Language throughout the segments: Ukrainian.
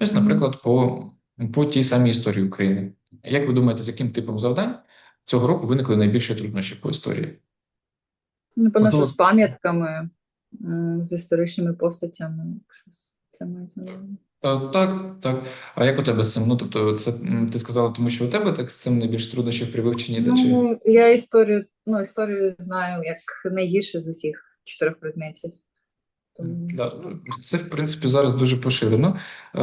Ось, наприклад, по, по тій самій історії України. Як ви думаєте, з яким типом завдань цього року виникли найбільші труднощі по історії? Напевно, що з пам'ятками, з історичними постатями, якщо це мається на увазі. Так, так. А як у тебе з цим? Ну, тобто, це ти сказала, тому що у тебе так з цим найбільш труднощів при вивченні де чи Ну, я історію, ну, історію знаю як найгірше з усіх чотирьох предметів. Ну, це в принципі зараз дуже поширено, е,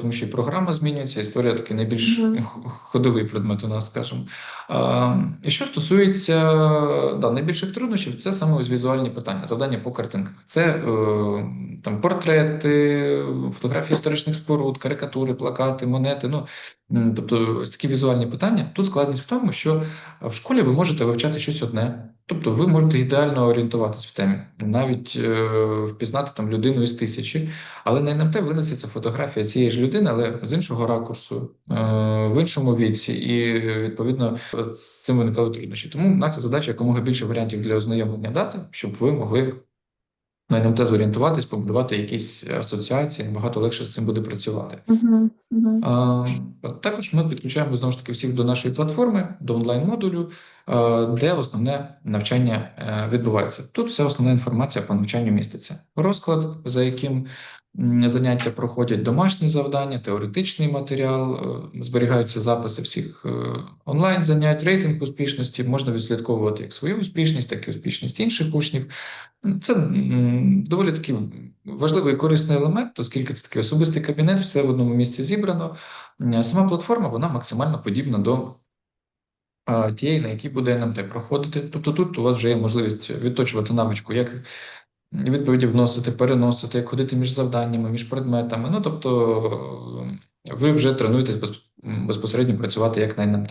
тому що і програма змінюється, історія такий найбільш ходовий предмет у нас, скажімо. Е, і що стосується да, найбільших труднощів, це саме ось візуальні питання, завдання по картинках. Це е, там портрети, фотографії історичних споруд, карикатури, плакати, монети. Ну, тобто ось такі візуальні питання. Тут складність в тому, що в школі ви можете вивчати щось одне. Тобто ви можете ідеально орієнтуватись в темі, навіть е, впізнати там людину із тисячі, але на НМТ винесеться фотографія цієї ж людини, але з іншого ракурсу, е, в іншому віці, і відповідно з цим виникали труднощі. Тому наша задача якомога більше варіантів для ознайомлення дати, щоб ви могли на НМТ зорієнтуватись, побудувати якісь асоціації, набагато легше з цим буде працювати. Угу, угу. А, Також ми підключаємо знову ж таки всіх до нашої платформи, до онлайн-модулю, де основне навчання е, відбувається. Тут вся основна інформація по навчанню міститься. Розклад, за яким заняття проходять, домашні завдання, теоретичний матеріал, е, зберігаються записи всіх е, онлайн занять, рейтинг успішності. Можна відслідковувати як свою успішність, так і успішність інших учнів. Це доволі такий важливий і корисний елемент, оскільки це такий особистий кабінет, все в одному місці зібрано. Сама платформа вона максимально подібна до тієї, на якій буде НМТ проходити. Тобто тут у вас вже є можливість відточувати навичку, як відповіді вносити, переносити, як ходити між завданнями, між предметами. Ну тобто ви вже тренуєтесь безпосередньо працювати як на НМТ.